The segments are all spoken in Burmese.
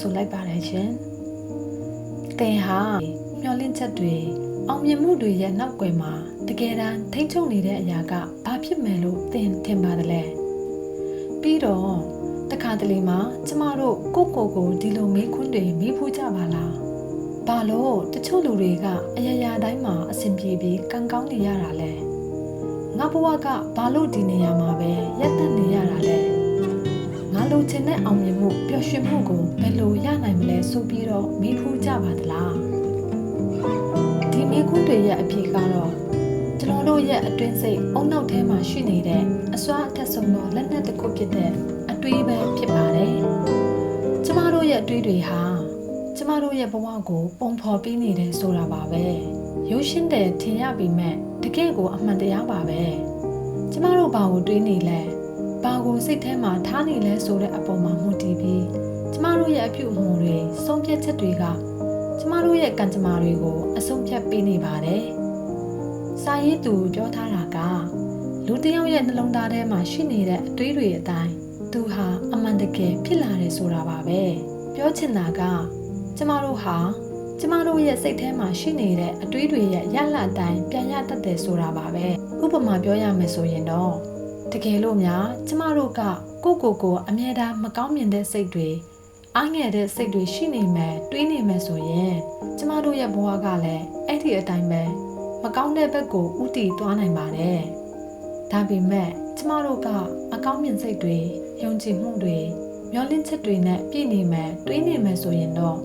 ဆိုလိုက်ပါတယ်ရှင်။သင်ဟာမျောလင့်ချက်တွေအောင်မြင်မှုတွေရဲ့နောက်ွယ်မှာတကယ်တမ်းထိမ့်ချုပ်နေတဲ့အရာကဘာဖြစ်မယ်လို့သင်ထင်ပါတယ်လဲ။ပြီးတော့တခါတလေမှာကျမတို့ကိုယ့်ကိုယ်ကိုဒီလိုမေးခွန်းတွေမေးဖို့ကြပါလား။ဘာလို့တချို့လူတွေကအရာရာတိုင်းမှာအဆင်ပြေပြီးကံကောင်းနေရတာလဲ။ငါဘဝကဘာလို့ဒီနေရာမှာပဲရက်သက်နေရတာလဲ။ ငါလိုချင်တဲ့အောင်မြင်မှုပျော်ရွှင်မှုကိုဘယ်လိုရနိုင်မလဲဆိုပြီးတော့မေးဖူးကြပါသလားဒီမေးခွန်းတွေရဲ့အဖြေကတော့ကျွန်တော်တို့ရဲ့အတွင်းစိတ်အုံနောက်ထဲမှာရှိနေတဲ့အစွမ်းအထက်ဆုံးသောလက်နက်တစ်ခုဖြစ်တဲ့အတွေးပဲဖြစ်ပါတယ်ကျမတို့ရဲ့အတွေးတွေဟာကျမတို့ရဲ့ဘဝကိုပုံဖော်ပေးနေတယ်ဆိုတာပါပဲရိုးရှင်းတယ်ထင်ရပေမဲ့တကယ့်ကိုအမှန်တရားပါပဲကျမတို့ဘာကိုတွေးနေလဲ ဘာကိုစိတ်ထဲမှာထားနေလဲဆိုတဲ့အပေါ်မှာမူတည်ပြီးကျမတို့ရဲ့အပြုအမူတွေဆုံးဖြတ်ချက်တွေကကျမတို့ရဲ့ကံကြမ္မာတွေကိုအဆုံးဖြတ်ပေးနေပါတယ်။စာရေးသူပြောထားတာကလူတစ်ယောက်ရဲ့နှလုံးသားထဲမှာရှိနေတဲ့အတွေးတွေအတိုင်းသူဟာအမှန်တကယ်ဖြစ်လာတယ်ဆိုတာပါပဲ။ပြောချင်တာကကျမတို့ဟာကျမတို့ရဲ့စိတ်ထဲမှာရှိနေတဲ့အတွေးတွေရဲ့ရလဒ်အတိုင်းပြန်ရတတ်တယ်ဆိုတာပါပဲ။ဥပမာပြောရမယ်ဆိုရင်တော့ တကယ်လို့များကျမတို့ကကိုယ့်ကိုယ်ကိုအမြဲတမ်းမကောင်းမြင်တဲ့စိတ်တွေအားငယ်တဲ့စိတ်တွေရှိနေမယ်တွေးနေမယ်ဆိုရင်ကျမတို့ရဲ့ဘဝကလည်းအဲ့ဒီအတိုင်းပဲမကောင်းတဲ့ဘက်ကိုဥတီသွားနိုင်ပါတယ်။ဒါပေမဲ့ကျမတို့ကအကောင်းမြင်စိတ်တွေယုံကြည်မှုတွေမျောလင့်ချက်တွေနဲ့ပြည့်နေမယ်တွေးနေမယ်ဆိုရင်တော့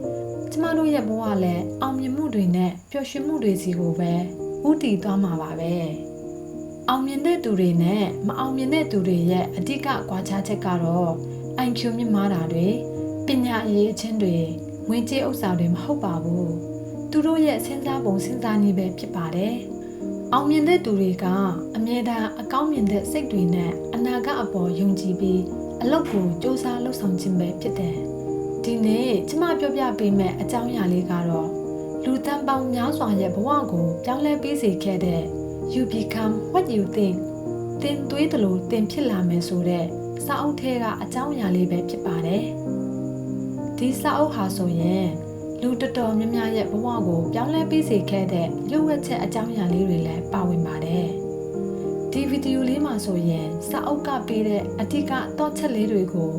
ကျမတို့ရဲ့ဘဝလည်းအောင်မြင်မှုတွေနဲ့ပျော်ရွှင်မှုတွေစီကိုပဲဥတီသွားမှာပါပဲ။ အောင်မြင်တဲ့သူတွေနဲ့မအောင်မြင်တဲ့သူတွေရဲ့အဓိကကွာခြားချက်ကတော့ IQ မြင့်မားတာတွေပညာအရေးအချင်းတွေငွေကြေးဥစ္စာတွေမဟုတ်ပါဘူးသူတို့ရဲ့စဉ်းစားပုံစဉ်းစားနည်းပဲဖြစ်ပါတယ်အောင်မြင်တဲ့သူတွေကအမြဲတမ်းအကောင်းမြင်တဲ့စိတ်တွေနဲ့အနာဂတ်အပေါ်ယုံကြည်ပြီးအလုပ်ကိုစ조사လှုပ်ဆောင်ခြင်းပဲဖြစ်တယ်ဒီနေ့ကျမပြောပြပေးမယ့်အကြောင်းအရာလေးကတော့လူတန်းပေါင်းများစွာရဲ့ဘဝကိုပြောင်းလဲပေးစေခဲ့တဲ့ you become what you think တင်သွေးတယ်လို့တင်ဖြစ်လာမယ်ဆိုတဲ့စာအုပ်ထဲကအကြောင်းအရာလေးပဲဖြစ်ပါတယ်။ဒီစာအုပ်ဟာဆိုရင်လူတော်တော်များများရဲ့ဘဝကိုပြောင်းလဲပေးစေခဲ့တဲ့ရုပ်ဝက်ချက်အကြောင်းအရာလေးတွေလည်းပါဝင်ပါတယ်။ဒီဗီဒီယိုလေးမှာဆိုရင်စာအုပ်ကပေးတဲ့အဓိကတော့ချက်လေးတွေကို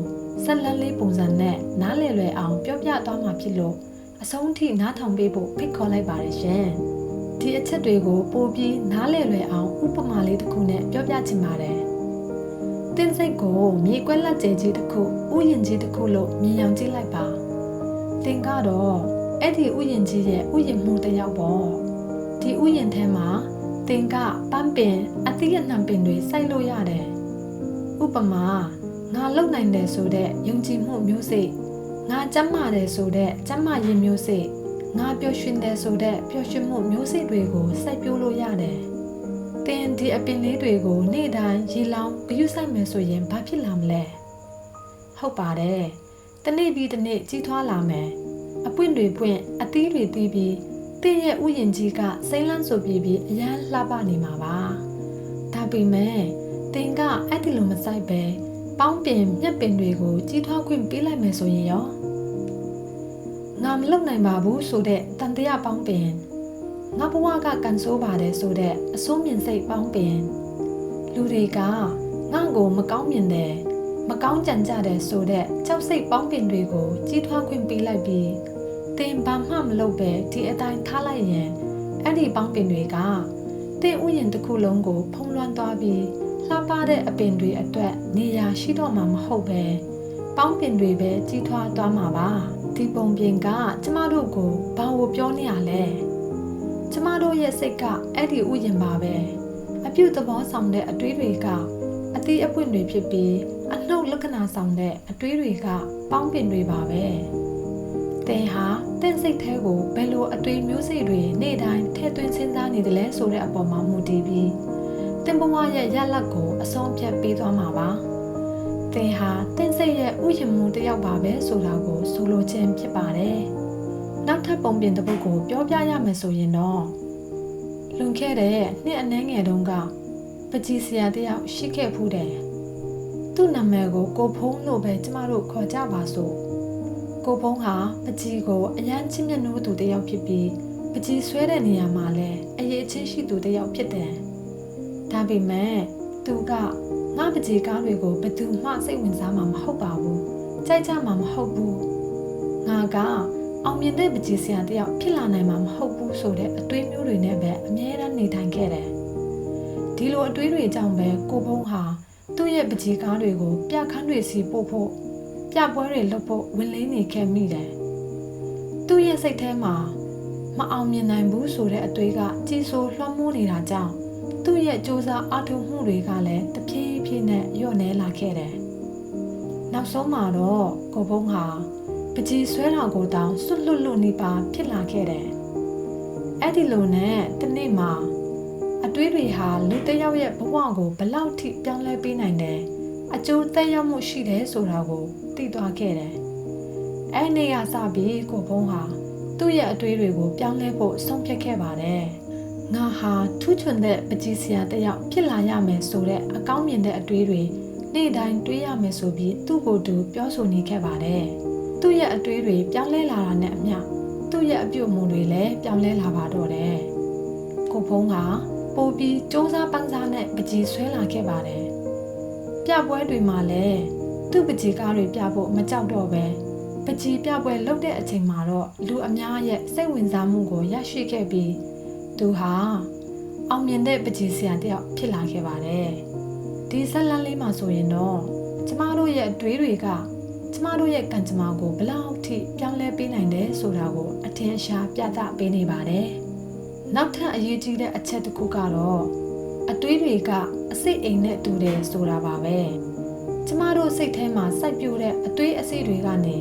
ဆက်လက်လေးပုံစံနဲ့နားလည်လွယ်အောင် ပြောပြသွားမှာဖြစ်လို့အဆုံးထိနားထောင်ပေးဖို့ဖိတ်ခေါ်လိုက်ပါတယ်ရှင်။ ဒီအချက်တွေကိုပို့ပြီးနားလည်လွယ်အောင်ဥပမာလေးတစ်ခုနဲ့ပြောပြချင်ပါတယ်။တင်းစိတ်ကိုမြေကွက်လက်ကျဲကြီးတစ်ခုဥယျာဉ်ကြီးတစ်ခုလို့မြင်အောင်ကြည့်လိုက်ပါ။တင်ကတော့အဲ့ဒီဥယျာဉ်ကြီးရဲ့ဥယျာဉ်မှုတစ်ယောက်ပေါ့။ဒီဥယျာဉ်ထဲမှာတင်ကပန်းပင်အသီးအနှံပင်တွေစိုက်လို့ရတယ်။ဥပမာငါလုံနိုင်တယ်ဆိုတဲ့ယုံကြည်မှုမျိုးစိတ်ငါကျမ်းမာတယ်ဆိုတဲ့ကျမ်းမာရေးမျိုးစိတ် ငါပျော်ရွှင်တယ်ဆိုတဲ့ပျော်ရွှင်မှုမျိုးစိတ်တွေကိုစိုက်ပျိုးလို့ရတယ်။တင်ဒီအပင်လေးတွေကိုနေ့တိုင်းရေလောင်းဂရုစိုက်မယ်ဆိုရင်ဘာဖြစ်လာမလဲ။ဟုတ်ပါတယ်။တနေ့ပြီးတနေ့ကြီးထွားလာမယ်။အပွင့်တွေပွင့်အသီးတွေတီးပြီးတင်းရဲ့ဥယျင်ကြီးကစိမ့်လန်းဆိုပြီးပြီးအရန်လှပနေမှာပါ။ဒါပေမဲ့တင်ကအဲ့ဒီလိုမစိုက်ပဲပေါင်းပင်မြက်ပင်တွေကိုကြီးထွားခွင့်ပေးလိုက်မယ်ဆိုရင်ရော ငါမလုပ်နိုင်ပါဘူးဆိုတဲ့တန်တရားပေါင်းပင်ငါဘဝကကန်ဆိုးပါတယ်ဆိုတဲ့အစိုးမြင်စိတ်ပေါင်းပင်လူတွေကငါ့ကိုမကောင်းမြင်တယ်မကောင်းကြံကြတယ်ဆိုတဲ့ကြောက်စိတ်ပေါင်းပင်တွေကိုကြီးထွားခွင့်ပေးလိုက်ပြီးတင်ဘာမှမလုပ်ပဲဒီအတိုင်းထားလိုက်ရင်အဲ့ဒီပေါင်းပင်တွေကတင်ဥယျာဉ်တစ်ခုလုံးကို ဖုံးလွှမ်းသွားပြီးလှပတဲ့အပင်တွေအတွက်နေရာရှိတော့မှာမဟုတ်ပဲပေါင်းပင်တွေပဲကြီးထွားသွားမှာပါ ဒီပုံပြင်ကကျမတို့ကိုဘာလို့ပြောနေရလဲကျမတို့ရဲ့စိတ်ကအဲ့ဒီဥယျာဉ်ပါပဲအပြုတ်သဘောဆောင်တဲ့အတွေးတွေကအတိအပွင့်တွေဖြစ်ပြီးအနှုတ်လက္ခဏာဆောင်တဲ့အတွေးတွေကပေါင်းပင်တွေပါပဲတင်ဟာတင့်စိတ်แท้ကိုဘယ်လိုအတွေးမျိုးစိတ်တွေနေ့တိုင်းထည့်သွင်းစဉ်းစားနေတယ်လဲဆိုတဲ့အပေါ်မှာမူတည်ပြီးတင်ဘဝရဲ့ရလတ်ကိုအဆုံးဖြတ်ပေးသွားမှာပါ။ တင်ဟာတင်စိတ်ရဲ့ဥယျာဉ်မှုတစ်ယောက်ပါပဲဆိုတာကိုဆိုလိုခြင်းဖြစ်ပါတယ်။နောက်ထပ်ပုံပြင်တစ်ပုဒ်ကိုပြောပြရမယ်ဆိုရင်တော့လွန်ခဲ့တဲ့နှစ်အနည်းငယ်တုန်းကပကြီးဆရာတယောက်ရှိခဲ့ဖူးတယ်။သူ့နာမည်ကိုကိုဖုံးလို့ပဲကျမတို့ခေါ်ကြပါစို့။ကိုဖုံးဟာပကြီးကိုအရန်ချင်းမြတ်နိုးသူတစ်ယောက်ဖြစ်ပြီးပကြီးဆွဲတဲ့နေရာမှာလည်းအရေးအချင်းရှိသူတစ်ယောက်ဖြစ်တယ်။ဒါပေမဲ့သူက ငါပကြီးကားတွေကိုဘယ်သူမှစိတ်ဝင်စားမှာမဟုတ်ပါဘူး။ကြိုက်ကြမှာမဟုတ်ဘူး။ငါကအောင်မြင်တဲ့ပကြီးဆရာတစ်ယောက်ဖြစ်လာနိုင်မှာမဟုတ်ဘူးဆိုတဲ့အတွေးမျိုးတွေနဲ့ပဲအမြဲတမ်းနေထိုင်ခဲ့တယ်။ဒီလိုအတွေးတွေကြောင့်ပဲကိုဖုံးဟာသူ့ရဲ့ပကြီးကားတွေကိုပြခန်းတွေစီပို့ဖို့ပြပွဲတွေလုပ်ဖို့ဝင်လေးနေခဲ့မိတယ်။သူ့ရဲ့စိတ်ထဲမှာမအောင်မြင်နိုင်ဘူးဆိုတဲ့အတွေးကကြီးစိုးလွှမ်းမိုးနေတာကြောင့်သူ့ရဲ့စ조사အားထုတ်မှုတွေကလည်းတဖြည်း ဖြည်းနဲ့လျော့နေလာခဲ့တယ်။နောက်ဆုံးမှာတော့ကိုဘုံဟာပကြီးဆွဲတော်ကိုတောင်စွတ်လွတ်လွတ်နေပါဖြစ်လာခဲ့တယ်။အဲ့ဒီလိုနဲ့တနေ့မှာအတွေးတွေဟာလူတစ်ယောက်ရဲ့ဘဝကိုဘလောက်ထိပြောင်းလဲပေးနိုင်တယ်အကျိုးသက်ရောက်မှုရှိတယ်ဆိုတာကိုသိသွားခဲ့တယ်။အဲ့နေ့ကစပြီးကိုဘုံဟာသူ့ရဲ့အတွေးတွေကိုပြောင်းလဲဖို့ဆုံးဖြတ်ခဲ့ပါတယ်။ ငါဟာထူးချွန်တဲ့ပကြီးဆရာတစ်ယောက်ဖြစ်လာရမယ်ဆိုတဲ့အကောင်းမြင်တဲ့အတွေးတွေနေ့တိုင်းတွေးရမယ်ဆိုပြီးသူ့ကိုယ်သူပြောဆိုနေခဲ့ပါတယ်။သူ့ရဲ့အတွေးတွေပြောင်းလဲလာတာနဲ့အမျှသူ့ရဲ့အပြုအမူတွေလည်းပြောင်းလဲလာပါတော့တယ်။ကိုဖုံးကပိုပြီးစူးစမ်းပန်းစားနဲ့ပကြီးဆွဲလာခဲ့ပါတယ်။ပြပွဲတွေမှာလည်းသူ့ပကြီးကားတွေပြဖို့မကြောက်တော့ပဲပကြီးပြပွဲလုပ်တဲ့အချိန်မှာတော့လူအများရဲ့စိတ်ဝင်စားမှုကိုရရှိခဲ့ပြီး သူဟာအောင်မြင်တဲ့ပကြီးဆရာတစ်ယောက်ဖြစ်လာခဲ့ပါတယ်။ဒီဇက်လန်းလေးမှာဆိုရင်တော့ကျမတို့ရဲ့အတွေးတွေကကျမတို့ရဲ့ကံကြမ္မာကိုဘလောက်ထိပြောင်းလဲပေးနိုင်တယ်ဆိုတာကိုအထင်အရှားပြသပေးနေပါတယ်။နောက်ထပ်အရေးကြီးတဲ့အချက်တစ်ခုကတော့အတွေးတွေကအစိတ်အိမ်နဲ့တူတယ်ဆိုတာပါပဲ။ကျမတို့စိတ်ထဲမှာစိုက်ပျိုးတဲ့အတွေးအစိတ်တွေကနေ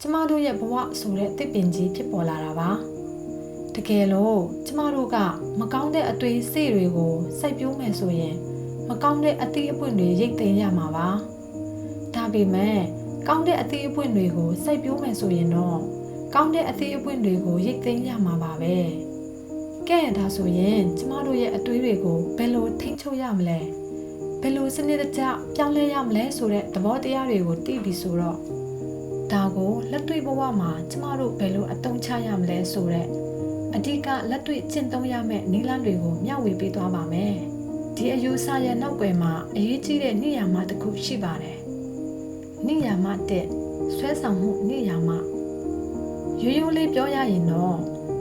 ကျမတို့ရဲ့ဘဝဆိုတဲ့တစ်ပင်ကြီးဖြစ်ပေါ်လာတာပါ။ တကယ်လို့ကျမတို့ကမကောင်းတဲ့အတွေးစိတ်တွေကိုစိုက်ပျိုးမယ်ဆိုရင် မကောင်းတဲ့အသီးအပွင့်တွေရိတ်သိမ်းရမှာပါ။ဒါပေမဲ့ကောင်းတဲ့အသီးအပွင့်တွေကိုစိုက်ပျိုးမယ်ဆိုရင်တော့ကောင်းတဲ့အသီးအပွင့်တွေကိုရိတ်သိမ်းရမှာပါပဲ။ကဲဒါဆိုရင်ကျမတို့ရဲ့အတွေးတွေကိုဘယ်လိုထိန်းချုပ်ရမလဲ။ဘယ်လိုစနစ်တကျပြောင်းလဲရမလဲဆိုတဲ့သဘောတရားတွေကိုသိပြီဆိုတော့ဒါကိုလက်တွေ့ဘဝမှာကျမတို့ဘယ်လိုအသုံးချရမလဲဆိုတဲ့ အဓိကလက်တွေ့ကျင့်သုံးရမယ့်နည်းလမ်းတွေကိုမျှဝေပေးသွားပါမယ်။ဒီအယူဆရဲ့နောက်ွယ်မှာအရေးကြီးတဲ့နေရာမှာတစ်ခုရှိပါတယ်။နေရာမှာတဲ့ဆွဲဆောင်မှုနေရာမှာရိုးရိုးလေးပြောရရင်တော့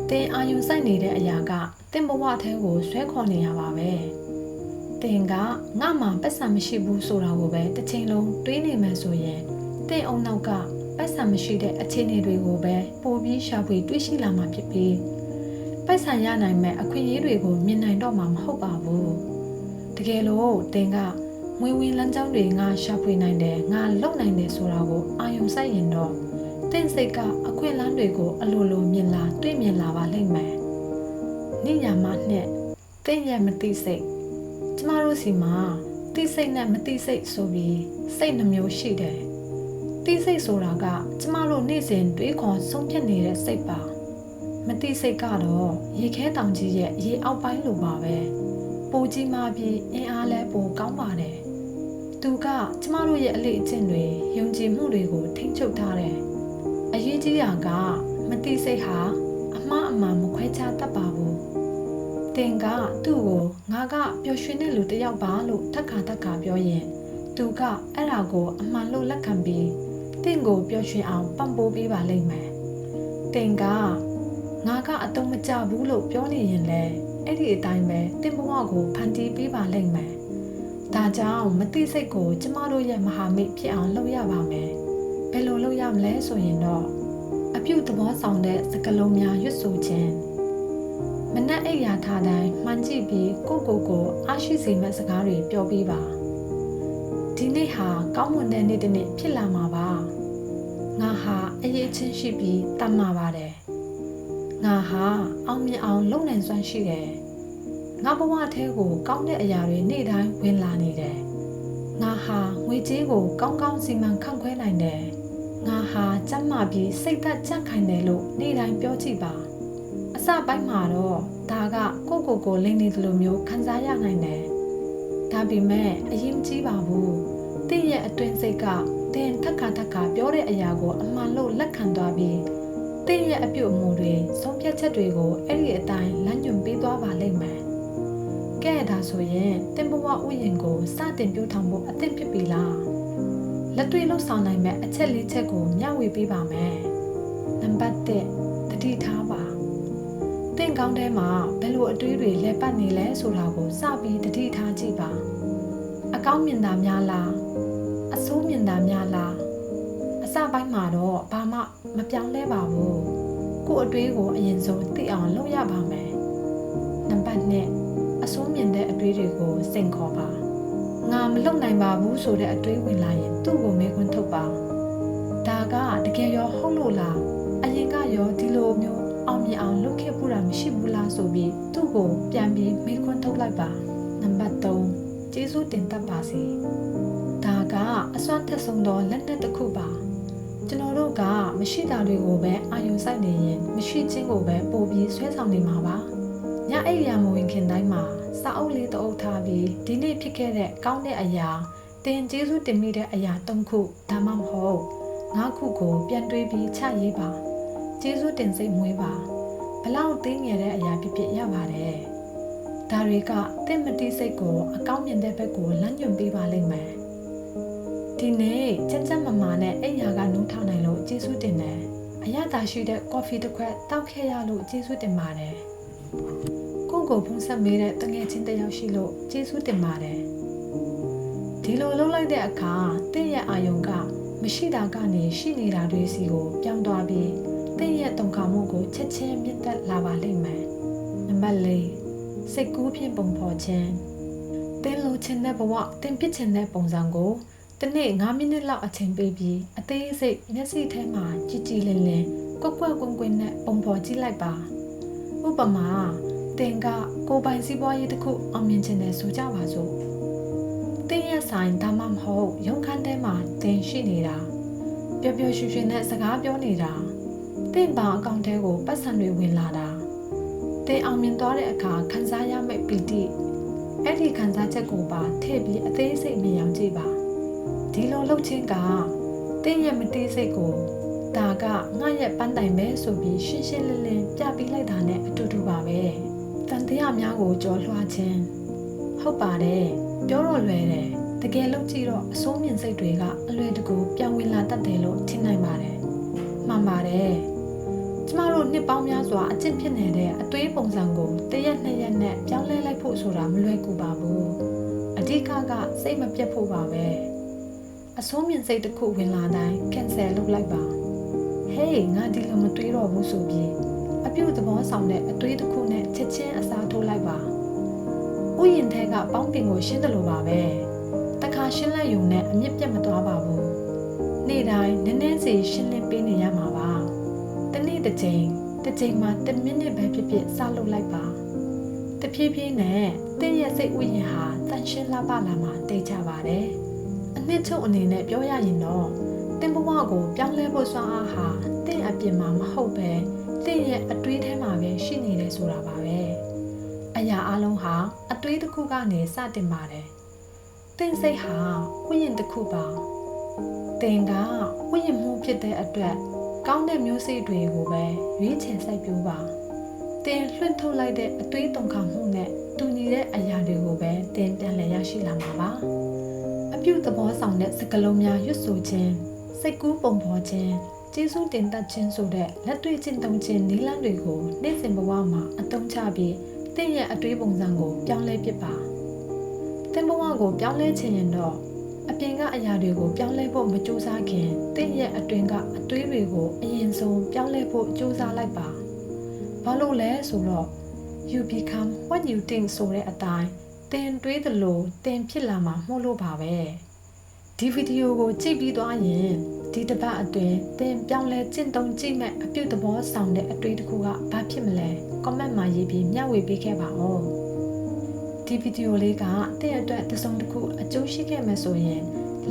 တင်အာယုစိုက်နေတဲ့အရာကတင်ဘဝထဲကိုဆွဲခေါ်နေရပါပဲ။တင်ကငါမှပတ်စံမရှိဘူးဆိုတာကိုပဲတစ်ချိန်လုံးတွေးနေမှဆိုရင်တင်အောင်နောက်ကပတ်စံမရှိတဲ့အခြေအနေတွေကိုပဲပိုပြီးရှာဖွေတွေးရှိလာမှာဖြစ်ပြီး ပတ်စံရနိုင်မဲ့အခွင့်အရေးတွေကိုမြင်နိုင်တော့မှာမဟုတ်ပါဘူးတကယ်လို့တင်ကငွေဝင်လမ်းကြောင်းတွေငါရှာဖွေနိုင်တယ်ငါလုံနိုင်တယ်ဆိုတာကိုအာယုံစိုက်ရင်တော့တင့်စိတ်ကအခွင့်အလမ်းတွေကိုအလိုလိုမြင်လာတွေ့မြင်လာပါလိမ့်မယ်နိညာမနဲ့တင့်ရဲ့မသိစိတ်ကျမတို့စီမှာသိစိတ်နဲ့မသိစိတ်ဆိုပြီးစိတ်နှမျိုးရှိတယ်တိစိတ်ဆိုတာကကျမတို့နေ့စဉ်တွေးခေါ်ဆုံးဖြတ်နေတဲ့စိတ်ပါ မတိစိတ်ကတော့ရေခဲတောင်ကြီးရဲ့ရေအောက်ပိုင်းလိုပါပဲပိုကြီးမှပြီးအင်အားလဲပိုကောင်းပါတယ်သူကကျမတို့ရဲ့အလေးအကျင့်တွေယုံကြည်မှုတွေကိုထိ ंछ ုပ်ထားတယ်အရေးကြီးတာကမတိစိတ်ဟာအမှားအမှန်မခွဲခြားတတ်ပါဘူးတင်ကသူ့ကိုငါကပျော်ရွှင်တဲ့လူတစ်ယောက်ပါလို့တက္ကတက္ကပြောရင်သူကအဲ့ဒါကိုအမှန်လို့လက်ခံပြီးတင့်ကိုပျော်ရွှင်အောင်ပံ့ပိုးပေးပါလိမ့်မယ်။တင်က ငါကအတုံးမကြဘူးလို့ပြောနေရင်လည်းအဲ့ဒီအတိုင်းပဲတင့်ဘဝကိုဖန်တီးပေးပါလိမ့်မယ်။ဒါကြောင့်မတိစိတ်ကိုကျမတို့ရဲ့မဟာမိတ်ဖြစ်အောင်လုပ်ရပါမယ်။ဘယ်လိုလုပ်ရမလဲဆိုရင်တော့အပြုသဘောဆောင်တဲ့စကလုံးများရွတ်ဆိုခြင်းမနက်အိပ်ရာထားတိုင်းမှန်ကြည့်ပြီးကိုကိုကိုအားရှိစေမဲ့စကားတွေပြောပြပါဒီနေ့ဟာကောင်းမွန်တဲ့နေ့တစ်နေ့ဖြစ်လာမှာပါငါဟာအရေးချင်းရှိပြီးတတ်မှာပါတယ် ငါဟာအောင်မြင်အောင်လုပ်နိုင်စွမ်းရှိတယ်ငါဘဝထဲကိုကောင်းတဲ့အရာတွေနေ့တိုင်းဝင်လာနေတယ်ငါဟာငွေကြေးကိုကောင်းကောင်းစီမံခန့်ခွဲနိုင်တယ်ငါဟာစမ်းမပြီးစိတ်သက်ကြံ့ခိုင်တယ်လို့နေ့တိုင်းပြောကြည့်ပါအစပိုင်းမှာတော့ဒါကကိုကိုကိုလိမ့်နေသလိုမျိုးခံစားရနိုင်တယ်ဒါပေမဲ့အရင်မကြီးပါဘူး။တင့်ရဲ့အတွင်းစိတ်ကတတင်ထက်ခါထက်ခါပြောတဲ့အရာကိုအမှန်လို့လက်ခံသွားပြီး တင်ရဲ့အပြုတ်အမူတွေဆုံးဖြတ်ချက်တွေကိုအဲ့ဒီအတိုင်းလမ်းညွှန်ပေးသွားပါလိမ့်မယ်။ကဲဒါဆိုရင်တင်ဘဝဥယျာဉ်ကိုစတင်ပြုထောင်ဖို့အသင့်ဖြစ်ပြီလား။လက်တွေ့လှုပ်ဆောင်နိုင်မဲ့အချက်လေးချက်ကိုမျှဝေပေးပါမယ်။နံပါတ်1တတိထားပါ။တင်ကောင်းထဲမှာဘယ်လိုအတွေးတွေလဲပတ်နေလဲဆိုတာကိုစပြီးတတိထားကြည့်ပါ။အကောင်းမြင်တာများလားအဆိုးမြင်တာများလားအ စပိုင်းမှာတော့ဘာမှမပြောင်းလဲပါဘူးကို့အတွေးကိုအရင်ဆုံးသိအောင်လုပ်ရပါမယ်နံပါတ်1အဆိုးမြင်တဲ့အတွေးတွေကိုစိန်ခေါ်ပါငါမလုပ်နိုင်ပါဘူးဆိုတဲ့အတွေးဝင်လာရင်သူ့ကိုမေးခွန်းထုတ်ပါဒါကတကယ်ရောဟုတ်လို့လားအရင်ကရောဒီလိုမျိုးအောင်မြင်အောင်လုပ်ခဲ့ဘူးတာမရှိဘူးလားဆိုပြီးသူ့ကိုပြန်ပြီးမေးခွန်းထုတ်လိုက်ပါနံပါတ်3ကျေးဇူးတင်တတ်ပါစေဒါကအစွမ်းထက်ဆုံးသောလက်နက်တစ်ခုပါ ကျွန်တော်တို့ကမရှိတာတွေကိုပဲအာရုံစိုက်နေရင်မရှိခြင်းကိုပဲပို့ပြီးဆွဲဆောင်နေမှာပါညအိပ်ရာမဝင်ခင်တိုင်းမှာစာအုပ်လေးတစ်အုပ်ထားပြီးဒီနေ့ဖြစ်ခဲ့တဲ့ကောင်းတဲ့အရာတင်ကျေးဇူးတင်မိတဲ့အရာ၃ခုဒါမှမဟုတ်၅ခုကို ပြန်တွေးပြီးချရေးပါကျေးဇူးတင်စိတ်မွေးပါဘလောက်သိငယ်တဲ့အရာဖြစ်ဖြစ်ရပါတယ်ဒါတွေကတင့်မတိစိတ်ကိုအကောင်းမြင်တဲ့ဘက်ကိုလမ်းညွှန်ပေးပါလိမ့်မယ် ဒီနေ့ချက်ချက်မမာနဲ့အိယာကနှုတ်ထောင်နိုင်လို့ကျေးဇူးတင်တယ်အရသာရှိတဲ့ကော်ဖီတစ်ခွက်တောက်ခဲ့ရလို့ကျေးဇူးတင်ပါတယ်ကိုယ့်ကိုဖုံးဆက်မေးတဲ့တငယ်ချင်းတစ်ယောက်ရှိလို့ကျေးဇူးတင်ပါတယ်ဒီလိုလုပ်လိုက်တဲ့အခါတင့်ရဲ့အာယုံကမရှိတာကနေရှိနေတာတွေစီကိုပြောင်းသွားပြီးတင့်ရဲ့တုံခါမှုကိုချက်ချင်းမြင့်တက်လာပါလိမ့်မယ်နံပါတ်၄စိတ်ကူးဖြင့်ပုံဖော်ခြင်းတင်းလိုချင်တဲ့ဘဝတင်ဖြစ်ချင်တဲ့ပုံစံကို တနေ့9မိနစ်လောက်အချိန်ပေးပြီးအသေးစိတ်မျက်စိထဲမှာကြည်ကြည်လင်လင်ကွက်ကွက်ကွင်းကွင်းနဲ့ပုံဖော်ကြည့်လိုက်ပါဥပမာတင်ကကိုပိုင်စီးပွားရေးတစ်ခုအောင်မြင်ခြင်းနဲ့ဆိုကြပါစို့တင်းရဲ့ဆိုင်ဒါမှမဟုတ်ရုံခန်းထဲမှာတင်ရှိနေတာပျော်ပျော်ရွှင်ရွှင်နဲ့စကားပြောနေတာတင့်ပါအကောင့်ထဲကိုပတ်စံတွေဝင်လာတာတင်အောင်မြင်သွားတဲ့အခါခံစားရမယ့်ပီတိအဲ့ဒီခံစားချက်ကိုပါထည့်ပြီးအသေးစိတ်မြင်အောင်ကြည့်ပါ ဒီလိုလှုပ်ခြင်းကတင်းရဲ့မတိစိတ်ကိုဒါကငါရဲ့ပန်းတိုင်ပဲဆိုပြီးရှင်းရှင်းလင်းလင်းပြပေးလိုက်တာနဲ့အတူတူပါပဲတန်တရားများကိုကြော်လွှားခြင်းဟုတ်ပါတယ်ပြောတော့လွယ်တယ်တကယ်လို့ကြည့်တော့အစိုးမြင်စိတ်တွေကအလွယ်တကူပြောင်းဝင်လာတတ်တယ်လို့ထင်နိုင်ပါတယ်မှန်ပါတယ်ကျမတို့နှစ်ပေါင်းများစွာအကျင့်ဖြစ်နေတဲ့အတွေးပုံစံကိုတရက်နှစ်ရက်နဲ့ပြောင်းလဲလိုက်ဖို့ဆိုတာမလွယ်ကူပါဘူးအဓိကကစိတ်မပြတ်ဖို့ပါပဲ အစိုးမြင်စိတ်တစ်ခုဝင်လာတိုင်း cancel လုပ်လိုက်ပါဟေးငါဒီလိုမတွေးတော့ဘူးဆိုပြီးအပြုတ်သဘောဆောင်တဲ့အတွေးတစ်ခုနဲ့ချက်ချင်းအစားထိုးလိုက်ပါဥယျာဉ်ထဲကပေါင်းပင်ကိုရှင်းတယ်လို့ပါပဲတခါရှင်းလိုက်ရုံနဲ့အမြင့်ပြတ်မသွားပါဘူးနေ့တိုင်းနည်းနည်းစီရှင်းလင်းပေးနေရမှာပါတနေ့တစ်ချိန်တစ်ချိန်မှာ1မိနစ်ပဲဖြစ်ဖြစ်စလုပ်လိုက်ပါတဖြည်းဖြည်းနဲ့တင့်ရဲ့စိတ်ဥယျာဉ်ဟာတန်ရှင်းလာပါလာမှတိတ်ကြပါတယ်အ နှစ်ချုပ်အနေနဲ့ပြောရရင်တော့တင်ဘဝကိုပြောင်းလဲဖို့စွမ်းအားဟာတင့်အပြင်မှာမဟုတ်ပဲတင့်ရဲ့အတွေးထဲမှာပဲရှိနေတယ်ဆိုတာပါပဲအရာအလုံးဟာအတွေးတစ်ခုကနေစတင်ပါတယ်တင့်စိတ်ဟာဝိညာဉ်တစ်ခုပါတင်ကဝိညာဉ်မှုဖြစ်တဲ့အတွက်ကောင်းတဲ့မျိုးစိတ်တွေကိုပဲရွေးချယ်စိုက်ပျိုးပါတင်လွှင့်ထုတ်လိုက်တဲ့အတွေးတုံခါမှုနဲ့တူညီတဲ့အရာတွေကိုပဲတင်ပြန်လည်ရရှိလာမှာပါအ ပြုသဘောဆောင်တဲ့စကလုံးများရွတ်ဆိုခြင်းစိတ်ကူးပုံဖော်ခြင်းကျေးဇူးတင်တတ်ခြင်းဆိုတဲ့လက်တွေ့ကျင့်သုံးခြင်းနည်းလမ်းတွေကိုနေ့စဉ်ဘဝမှာအသုံးချပြီးတင့်ရဲ့အတွေးပုံစံကိုပြောင်းလဲပစ်ပါတင့်ဘဝကိုပြောင်းလဲခြင်းရင်တော့အပြင်ကအရာတွေကိုပြောင်းလဲဖို့မကြိုးစားခင်တင့်ရဲ့အတွင်းကအတွေးတွေကိုအရင်ဆုံးပြောင်းလဲဖို့ကြိုးစားလိုက်ပါဘာလို့လဲဆိုတော့ you become what you think ဆိုတဲ့အတိုင်း တင်တွေးသလိုတင်ဖြစ်လာမှာမှုလို့ပါပဲဒီဗီဒီယိုကိုကြည့်ပြီးသွားရင်ဒီတစ်ပတ်အတွင်းတင်ပြောင်းလဲကျင့်သုံးကြည့်မဲ့အပြုတ်သဘောဆောင်တဲ့အတွေ့အကြုံကဘာဖြစ်မလဲ comment မှာရေးပြီးမျှဝေပေးခဲ့ပါဦးဒီဗီဒီယိုလေးကတင့်အတွက်တစ်စုံတစ်ခုအကျိုးရှိခဲ့မယ်ဆိုရင်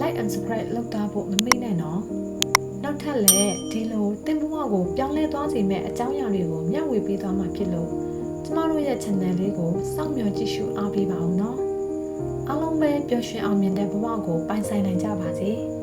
like and subscribe လုပ်ထားဖို့မမေ့နဲ့နော်နောက်ထပ်လည်းဒီလိုတင်ဘဝကိုပြောင်းလဲသွားစေမယ့်အကြောင်းအရာတွေကိုမျှဝေပေးသွားမှာဖြစ်လို့ ကျမတို့ရဲ့ channel လေးကိုစောင့်မျှော်ကြည့်ရှုအားပေးပါအောင်နော်အားလုံးပဲပျော်ရွှင်အောင်မြင်တဲ့ဘဝကိုပိုင်ဆိုင်နိုင်ကြပါစေ။